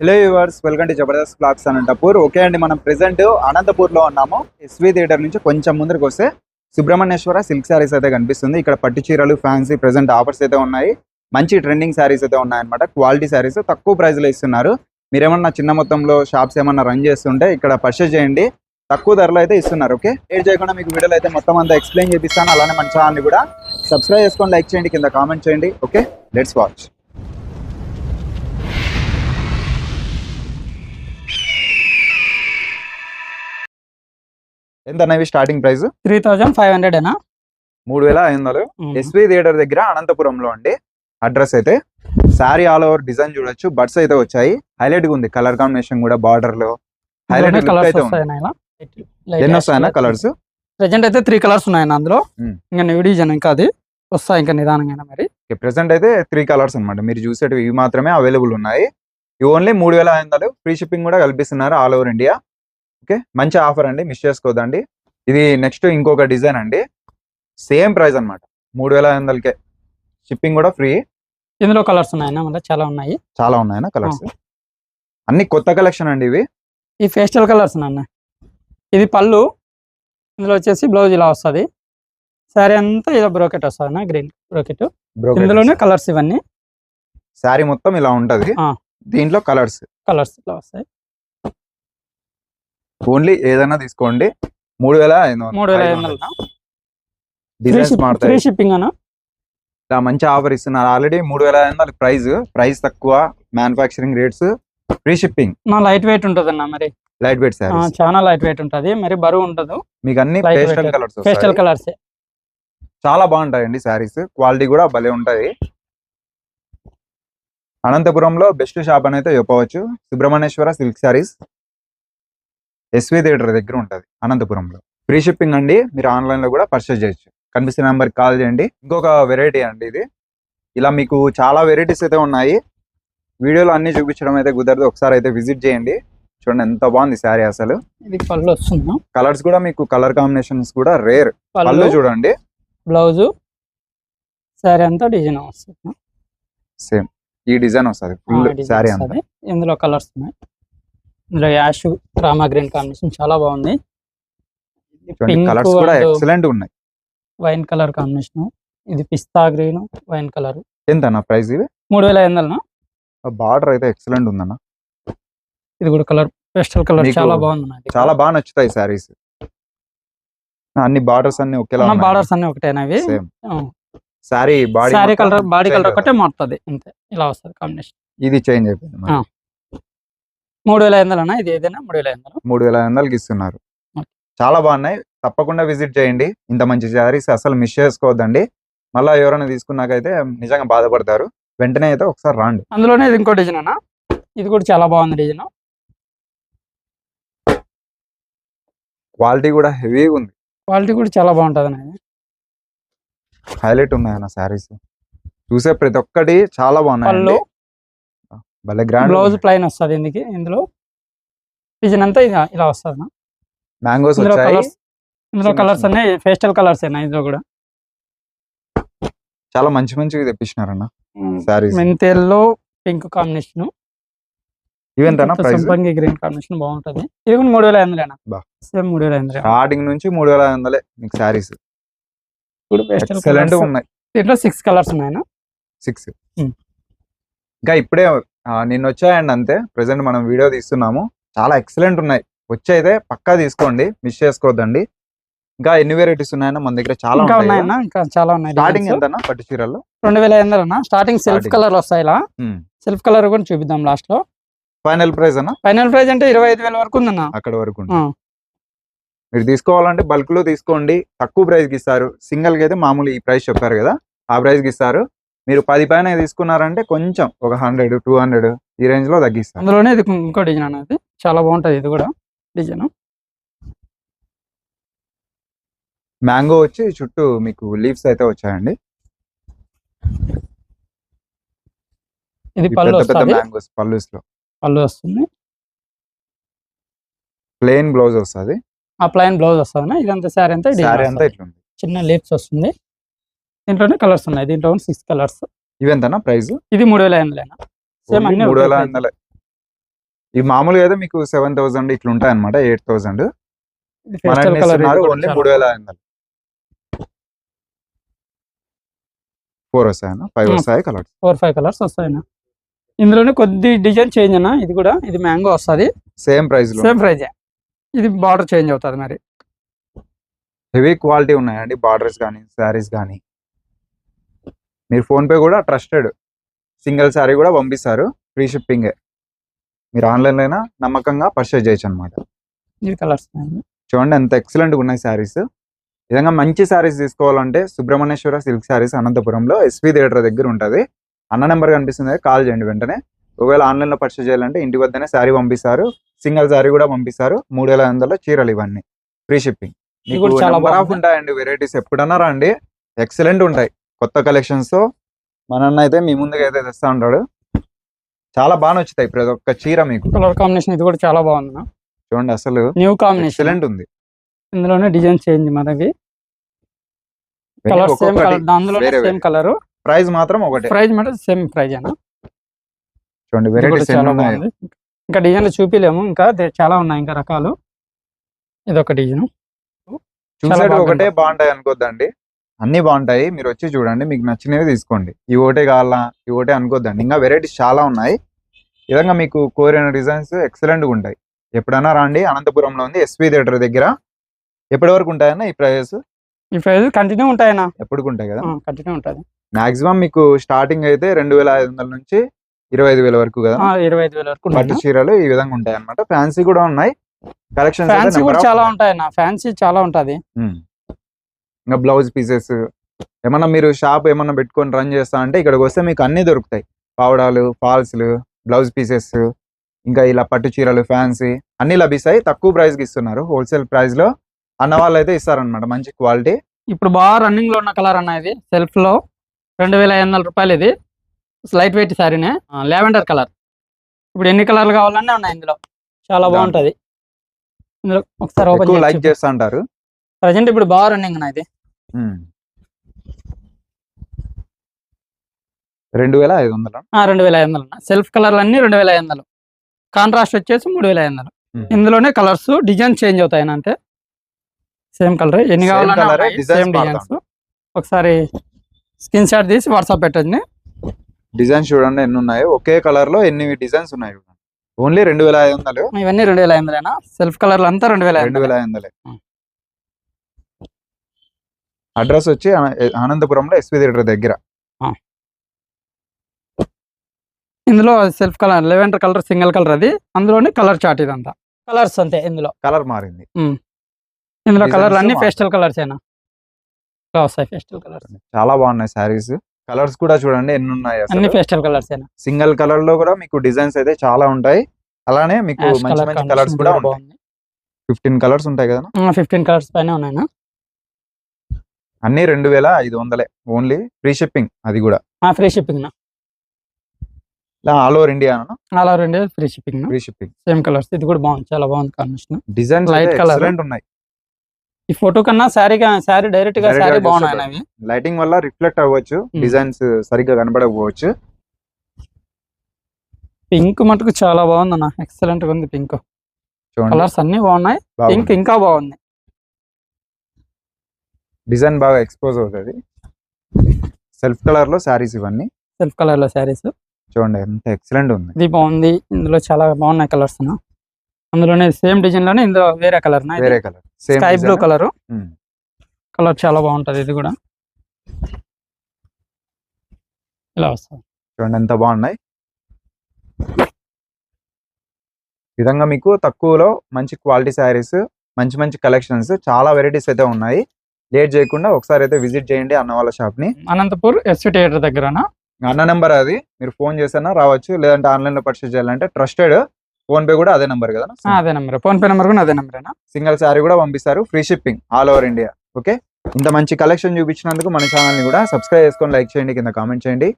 Hello viewers welcome to Jabardast vlogs Anantapur okay అండి మనం present అనంతపూర్లో ఉన్నాము ఎస్వి థియేటర్ నుంచి కొంచెం ముందరికి వస్తే సుబ్రహ్మణ్యేశ్వర సిల్క్ శారీస్ అయితే కనిపిస్తుంది. ఇక్కడ పట్టు చీరలు ఫ్యాన్సీ ప్రెసెంట్ ఆఫర్స్ అయితే ఉన్నాయి. మంచి ట్రెండింగ్ శారీస్ అయితే ఉన్నాయన్నమాట. క్వాలిటీ శారీస్ తక్కువ ప్రైస్లో ఇస్తున్నారు. మీరేమన్నా చిన్న మొత్తంలో షాప్స్ ఏమన్నా రన్ చేస్తుంటే ఇక్కడ పర్చేస్ చేయండి. తక్కువ ధరలో అయితే ఇస్తున్నారు ఓకే ఏడ్ చేయకుండా మీకు వీడియోలో అయితే మొత్తం అంతా ఎక్స్ప్లెయిన్ చేపిస్తాను. అలానే మన ఛానల్ని కూడా సబ్స్క్రైబ్ చేసుకొని లైక్ చేయండి. కింద కామెంట్ చేయండి ఓకే లెట్స్ వాచ్ ఎంత అనేవి starting price three thousand five hundred ఏనా మూడు వేల ఐదు వందలు. ఎస్వి థియేటర్ దగ్గర అనంతపురంలో అండి అడ్రస్ అయితే శారీ ఆల్ ఓవర్ డిజైన్ చూడొచ్చు. బడ్స్ అయితే వచ్చాయి. హైలైట్గా ఉంది. కలర్ కాంబినేషన్ కూడా బార్డర్లో. హైలైట్ అయితే ఎన్ని వస్తాయన్న కలర్స్ ప్రెజెంట్ అయితే త్రీ కలర్స్ ఉన్నాయన్న అందులో. ఇంకా న్యూ డిజైన్ ఇంకా అది వస్తాయి ఇంకా నిదానంగా మరి. ప్రెసెంట్ అయితే త్రీ కలర్స్ అన్నమాట. మీరు చూసేటివి ఇవి మాత్రమే అవైలబుల్ ఉన్నాయి. ఇవి ఓన్లీ మూడు వేల ఐదు వందలు. ఫ్రీ షిప్పింగ్ కూడా కల్పిస్తున్నారు ఆల్ ఓవర్ ఇండియా ఓకే మంచి ఆఫర్ అండి మిస్ చేసుకోదండి. ఇది నెక్స్ట్ ఇంకొక డిజైన్ అండి. సేమ్ ప్రైస్ అన్నమాట మూడు వేల ఐదు వందలకే. షిప్పింగ్ కూడా ఫ్రీ. ఇందులో కలర్స్ ఉన్నాయన్న చాలా ఉన్నాయి. చాలా ఉన్నాయన్న కలర్స్. అన్ని కొత్త కలెక్షన్ అండి ఇవి. ఈ ఫేస్టల్ కలర్స్ నాన్న ఇది పళ్ళు ఇందులో వచ్చేసి బ్లౌజ్ ఇలా వస్తుంది. శారీ అంతా ఇలా బ్రోకెట్ వస్తుంది అన్న గ్రీన్ బ్రోకెట్. ఇందులోనే కలర్స్ ఇవన్నీ. శారీ మొత్తం ఇలా ఉంటది. ఆ. దీంట్లో కలర్స్. కలర్స్ ఇలా వస్తాయి. ఓన్లీ ఏదైనా తీసుకోండి. మూడు వేల. మూడు వేల ఐదు ఐదు వందలు? వందలు. డిజైన్స్ ఫ్రీ మారుతాయి. షిప్పింగ్ అన్న ఇలా మంచి ఆఫర్ ఇస్తున్నారు. ఆల్రెడీ మూడు వేల ఐదు వందలు ప్రైస్ ప్రైస్ తక్కువ మ్యానుఫాక్చరింగ్ రేట్స్ ఫ్రీ షిప్పింగ్ నా లైట్ వెయిట్ ఉంటుంది అన్న మరి? లైట్ వెయిట్ ఆ, శారీస్ చాలా లైట్ వెయిట్ ఉంటుంది. మరి బరువు ఉండదు. మీకు అన్ని light pastel. Colours pastel colours చాలా బాగుంటాయండి శారీస్ క్వాలిటీ కూడా భలే ఉంటాయి. అనంతపురంలో బెస్ట్ షాప్ అని అయితే చెప్పవచ్చు. Subrahmanyeshwara silk sarees SV theatre దగ్గర ఉంటుంది అనంతపురంలో. ఫ్రీ షిప్పింగ్ అండి మీరు ఆన్లైన్లో కూడా పర్చేస్ చేయొచ్చు. కనిపిస్తున్న నెంబర్ కాల్ చేయండి. ఇంకొక వెరైటీ అండి ఇది. ఇలా మీకు చాలా వెరైటీస్ అయితే ఉన్నాయి. వీడియోలో అన్ని చూపించడం అయితే కుదరదు ఒకసారి అయితే విజిట్ చేయండి. చూడండి ఎంత బాగుంది శారీ అసలు. ఇది పళ్ళు వస్తుంది? కలర్స్ కూడా మీకు కలర్ కాంబినేషన్స్ కూడా రేర్ పళ్ళు? చూడండి. బ్లౌజ్ శారీ అంతా డిజైన్ వస్తుంది? సేమ్ ఈ డిజైన్ వస్తుంది ఫుల్ శారీ అంతా. ఇందులో కలర్స్ ఉన్నాయి. ఇందులో యాష్ రామా గ్రీన్ కాంబినేషన్ చాలా బాగుంది. కలర్స్ కూడా ఎక్సలెంట్ ఉన్నాయి. Wine colour combination. ఇది పిస్తా గ్రీన్ వైన్ కలర్. ఎంత అన్న ప్రైస్ ఇది? మూడు వేల ఐదు వందలు బార్డర్ అయితే ఎక్సలెంట్ ఉందన్న. ఇది కూడా కలర్ పేస్టల్ కలర్ చాలా బాగుంది చాలా బాగా నచ్చుతాయి శారీస్. అన్ని బార్డర్స్ అన్ని ఒకేలా బార్డర్స్ అన్ని ఒకటేనా ఇవి? Saree body saree colour body colour ఒకటే మారుతుంది అంతే. ఇలా వస్తుంది కాంబినేషన్. ఇది చేంజ్ అయిపోయింది. మూడు వేల ఐదు వందలు ఇది ఏదైనా మూడు వేల ఐదు వందలు. మూడు వేల ఐదు వందలకి ఇస్తున్నారు. చాలా బాగున్నాయి. తప్పకుండా విజిట్ చేయండి. ఇంత మంచి శారీస్ అసలు మిస్ చేసుకోవద్దండి. మళ్ళీ ఎవరైనా తీసుకున్నాకైతే నిజంగా బాధపడతారు. వెంటనే అయితే ఒకసారి రాండి. అందులోనే ఇది ఇంకో డిజైన్ అన్న. ఇది కూడా చాలా బాగుంది డిజైన్ క్వాలిటీ కూడా హెవీగా ఉంది. క్వాలిటీ కూడా చాలా బాగుంటుంది అనేది హైలైట్ ఉన్నాయన్న శారీస్. చూసే ప్రతి ఒక్కటి చాలా బాగున్నాయి భలే గ్రాండ్ బ్లౌజ్ ప్లైన్ వస్తుంది ఇందుకు ఇందులో డిజైన్ అంతా ఇలా వస్తుంది మ్యాంగోస్ ఇందులో కలర్స్ ఇందులో కలర్స్. అన్ని ఫేస్టల్ కలర్స్ అయినా ఇందులో కూడా. చాలా మంచి మంచివి తెప్పించినారన్న. శారీస్ మెంతేల్లో పింక్ కాంబినేషన్ సంపంగి గ్రీన్ కాంబినేషన్ బాగుంటది. ఇది కూడా మూడు వేల ఐదు. సేమ్ మూడు వేల ఐదు స్టార్టింగ్ నుంచి మూడు వేల ఐదు వందలే మీకు శారీస్ ఇప్పుడు pastel ఎక్సలెంట్ colours. ఉన్నాయి. దీంట్లో సిక్స్ కలర్స్ సిక్స్. ఇంకా ఇప్పుడే నిన్న వచ్చాయండి అంతే. ప్రెసెంట్ మనం వీడియో తీస్తున్నాము. చాలా ఎక్సలెంట్ ఉన్నాయి. వచ్చి అయితే పక్కా తీసుకోండి. మిస్ చేసుకోవద్దండి ఇంకా ఎన్ని వెరైటీస్ ఉన్నాయన్నా మన దగ్గర చాలా ఉన్నాయన్న ఇంకా చాలా ఉన్నాయి స్టార్టింగ్. ఎంతనా పట్టు చీరల్లో రెండు వేల వందలు అన్న స్టార్టింగ్ సెల్ఫ్. కలర్ వస్తాయి ఇలా సెల్ఫ్ కలర్ కూడా చూపిద్దాం లాస్ట్లో ఫైనల్ ప్రైస్ అన్న? ఫైనల్ ప్రైస్ అంటే ఇరవై ఐదు వేల వరకు ఉందన్న. అక్కడ వరకు. మీరు తీసుకోవాలంటే బల్క్లో తీసుకోండి. తక్కువ ప్రైస్కి ఇస్తారు. సింగిల్కి అయితే మామూలు ఈ ప్రైస్ చెప్పారు కదా. ఆ ప్రైస్కి ఇస్తారు. మీరు పది పైన తీసుకున్నారంటే కొంచెం ఒక హండ్రెడ్ టూ హండ్రెడ్ ఈ రేంజ్లో తగ్గిస్తారు అందులోనే ఇది ఇంకో డిజైన్ అనేది చాలా బాగుంటది ఇది కూడా డిజైన్. మ్యాంగో వచ్చి చుట్టూ మీకు లీవ్స్ అయితే వచ్చాయండి. ఇది పళ్ళు పెద్ద మ్యాంగోస్ పల్లూస్లో పళ్ళు వస్తుంది. ప్లెయిన్ బ్లౌజ్ వస్తుంది. ఆ ప్లైన్ బ్లౌజ్ వస్తుంది ఇదంతా శారీ అంతా శారీ చిన్న లీప్స్ వస్తుంది. దీంట్లోనే కలర్స్ ఉన్నాయి. దీంట్లో సిక్స్ కలర్స్ ఇవెంతనా ప్రైస్? ఇది మూడు వేల ఎనిమిది సేమ్ అన్ని మూడు వేల. వందలే ఈ మామూలుగా అయితే మీకు సెవెన్ థౌసండ్ ఇట్లా ఉంటాయి అనమాట ఎయిట్ థౌసండ్ ఓన్లీ మూడు వేల వందలు ఫోర్ వస్తాయన్న? ఫైవ్. వస్తాయి కలర్స్ ఫోర్ ఫైవ్ కలర్స్ వస్తాయి ఇందులోనే కొద్ది డిజైన్ చేంజ్ అన్న. ఇది కూడా ఇది మ్యాంగో వస్తుంది. సేమ్ ప్రైస్ సేమ్ ప్రైజ్ ఇది బార్డర్ చేంజ్ అవుతుంది మరి. హెవీ క్వాలిటీ ఉన్నాయండి. బార్డర్స్ కానీ శారీస్ కానీ మీరు ఫోన్ పే కూడా ట్రస్టెడ్. సింగిల్ శారీ కూడా పంపిస్తారు. Free shipping. మీరు ఆన్లైన్ అయినా నమ్మకంగా పర్చేజ్ చేయొచ్చు అనమాట కలర్స్ చూడండి ఎంత ఎక్సలెంట్ ఉన్నాయి శారీస్ విధంగా మంచి శారీస్ తీసుకోవాలంటే సుబ్రహ్మణ్యేశ్వర సిల్క్ శారీస్ అనంతపురంలో ఎస్వి థియేటర్ దగ్గర ఉంటుంది. అన్న నెంబర్ కనిపిస్తుంది. కాల్ చేయండి వెంటనే. ఒకవేళ ఆన్లైన్లో పర్చేజ్ చేయాలంటే ఇంటి వద్దనే శారీ పంపిస్తారు. సింగిల్ శారీ కూడా పంపిస్తారు. మూడు వేల ఐదు వందల చీరలు ఇవన్నీ. Free shipping. చాలా. ఉంటాయండి. వెరైటీస్ ఎప్పుడన్నా రండి. ఎక్సలెంట్ ఉంటాయి. కొత్త కలెక్షన్స్తో మన అన్న అయితే మీ ముందుగా అయితే తెస్తా ఉంటాడు. చాలా బాగా నచ్చుతాయి ప్రతి ఒక్క చీర మీకు. కలర్ కాంబినేషన్ ఇది కూడా చాలా బాగుంది. చూడండి అసలు న్యూ కాంబినేషన్ ఎక్సలెంట్ ఉంది. ఇందులోనే డిజైన్ చేంజ్ మనకి colour same colour same colour price మాత్రం ఒకటే. ప్రైస్ మాత్రం సేమ్ ప్రైజ్ అన్న. చూడండి వెరైటీస్ చాలా బాగుంది. ఇంకా డిజైన్లు చూపిలేము. ఇంకా చాలా ఉన్నాయి ఇంకా రకాలు. ఇది ఒక డిజైన్ ఒకటే. బాగుంటాయి అనుకోద్దండి. అన్ని బాగుంటాయి. మీరు వచ్చి చూడండి. మీకు నచ్చినవి తీసుకోండి. ఈ ఒకటే కావాలా? ఈ ఒకటే అనుకోద్దండి. ఇంకా వెరైటీస్ చాలా ఉన్నాయి. ఈ విధంగా మీకు కోరిన డిజైన్స్ ఎక్సలెంట్గా ఉంటాయి. ఎప్పుడైనా రండి. అనంతపురంలో ఉంది. ఎస్వి థియేటర్ దగ్గర. ఎప్పటి వరకు ఉంటాయన్న ఈ ప్రైజెస్? ఈ ప్రైస్ కంటిన్యూ ఉంటాయన్నా. ఎప్పటికి ఉంటాయి కదా? కంటిన్యూ ఉంటుంది మాక్సిమం మీకు స్టార్టింగ్ అయితే రెండు వేల ఐదు వందల నుంచి ఇరవై ఐదు వేల వరకు కదా? ఇరవై ఐదు వేల వరకు పట్టు చీరలు ఈ విధంగా ఉంటాయి అన్నమాట ఫ్యాన్సీ కూడా ఉన్నాయి. కలెక్షన్స్ ఫ్యాన్సీ కూడా చాలా ఉంటాయన్న. ఫ్యాన్సీ చాలా ఉంటది. ఇంకా బ్లౌజ్ పీసెస్. ఏమన్నా మీరు షాప్ ఏమన్నా పెట్టుకొని రన్ చేస్తా అంటే ఇక్కడికి వస్తే మీకు అన్ని దొరుకుతాయి. పావడాలు ఫాల్స్లు బ్లౌజ్ పీసెస్ ఇంకా ఇలా పట్టు చీరలు ఫ్యాన్సీ అన్ని లభిస్తాయి. తక్కువ ప్రైస్కి ఇస్తున్నారు. హోల్సేల్ ప్రైస్లో అన్న వాళ్ళు అయితే ఇస్తారనమాట మంచి క్వాలిటీ. ఇప్పుడు బాగా రన్నింగ్లో ఉన్న కలర్ అన్న ఇది. సెల్ఫ్లో రెండు వేల ఐదు వందల రూపాయలు ఇది. Light weight శారీనే. Lavender colour. ఇప్పుడు ఎన్ని కలర్లు కావాలన్నా ఉన్నాయి ఇందులో. చాలా. బాగుంటది. ఇందులో ఒకసారి ఓపెన్ లైక్ చేస్తా అంటారు. ప్రజెంట్ ఇప్పుడు బాగా రన్నింగ్ అన్న ఇది. ఉమ్. రెండు వేల ఐదు వందలు? రెండు వేల ఐదు వందలు సెల్ఫ్ కలర్లు అన్ని రెండు వేల ఐదు వందలు. కాంట్రాస్ట్ వచ్చేసి మూడు వేల ఐదు వందలు. ఇందులోనే కలర్స్ డిజైన్ చేంజ్ అవుతాయి అంతే. Same colour. ఎన్ని Same కావాలన్నా colour, ఉన్నాయి, designs సేమ్ మారుతా డిజైన్స్. ఒకసారి స్క్రీన్ షాట్ తీసి వాట్సాప్ పెట్టండి. డిజైన్స్ చూడండి ఎన్ని ఉన్నాయి ఒకే కలర్లో ఎన్ని డిజైన్స్ ఉన్నాయి ఓన్లీ రెండు వేల ఐదు వందలు. ఇవన్నీ రెండు వేల ఐదు వందలేనా? సెల్ఫ్ కలర్లు అంతా రెండు వేల ఐదు రెండు వందలు వేల ఐదు వందలే. ఉమ్. అడ్రస్ వచ్చి ఆన- ఆనందపురంలో ఎస్వి థియేటర్ దగ్గర. ఇందులో self colour lavender colour single colour అది. అందులోనే కలర్ చార్ట్ ఇదంతా. కలర్స్ అంతే ఇందులో. కలర్ మారింది. ఇందులో కలర్ అన్ని. పేస్టల్ కలర్స్ అయినా ఇలా వస్తాయి పేస్టల్ కలర్స్. చాలా బాగున్నాయి శారీస్. కలర్స్ కూడా చూడండి ఎన్ని ఉన్నాయి అన్ని పేస్టల్ కలర్స్ అయినా సింగిల్ కలర్లో కూడా మీకు డిజైన్స్ అయితే చాలా ఉంటాయి. అలానే మీకు మంచి మంచి కలర్స్ కూడా ఉంటాయి. ఫిఫ్టీన్ కలర్స్ ఉంటాయి కదా ఫిఫ్టీన్ కలర్స్ పైన ఉన్నాయినా అన్ని రెండు వేల ఐదు వందలే. ఓన్లీ ఫ్రీ షిప్పింగ్ అది కూడా. Free shipping all over India అలా రెండు free shipping free shipping same colours ఇది కూడా బాగుంది. చాలా బాగుంది కాంబినేషన్ Light colour. ఎక్సలెంట్ ఉన్నాయి. ఈ ఫోటో కన్నా శారీ శారీ డైరెక్ట్గా శారీ బాగున్నాయి. అవి లైటింగ్ వల్ల రిఫ్లెక్ట్ అవ్వచ్చు. Hmm. డిజైన్స్ సరిగ్గా కనబడకపోవచ్చు. పింక్ మటుకు చాలా బాగుంది అన్న. ఎక్సలెంట్గా ఉంది పింక్ కలర్స్ అన్ని బాగున్నాయి. పింక్ ఇంకా బాగుంది. డిజైన్ బాగా ఎక్స్పోజ్ అవుతుంది. సెల్ఫ్ కలర్లో శారీస్ ఇవన్నీ. సెల్ఫ్ కలర్లో శారీస్. చూడండి ఎంత ఎక్సలెంట్ ఉంది. ఇది బాగుంది. ఇందులో చాలా బాగున్నాయి కలర్స్ అందులోనే సేమ్ డిజైన్లోనే ఇందులో వేరే కలర్ వేరే colour. Same sky blue colour. Colour చాలా బాగుంటది ఇది కూడా. ఇలా వస్తుంది. చూడండి ఎంత బాగున్నాయి. విధంగా మీకు తక్కువలో మంచి క్వాలిటీ శారీస్ మంచి మంచి కలెక్షన్స్ చాలా వెరైటీస్ అయితే ఉన్నాయి. లేట్ చేయకుండా ఒకసారి అయితే విజిట్ చేయండి అన్న వాళ్ళ షాప్ని అనంతపూర్ ఎస్వి థియేటర్ దగ్గరనా? అన్న నెంబర్ అది. మీరు ఫోన్ చేసినా రావచ్చు లేదంటే ఆన్లైన్లో పర్చేస్ చేయాలంటే ట్రస్టెడ్ ఫోన్ పే కూడా అదే నెంబర్ కదా అదే నెంబర్. ఫోన్ పే నెంబర్ కూడా అదే నెంబరేనా సింగిల్ శారీ కూడా పంపిస్తారు free shipping all over India. Okay? ఇంత మంచి కలెక్షన్ చూపించినందుకు మన ఛానల్ని కూడా సబ్స్క్రైబ్ చేసుకొని లైక్ చేయండి కింద కామెంట్ చేయండి.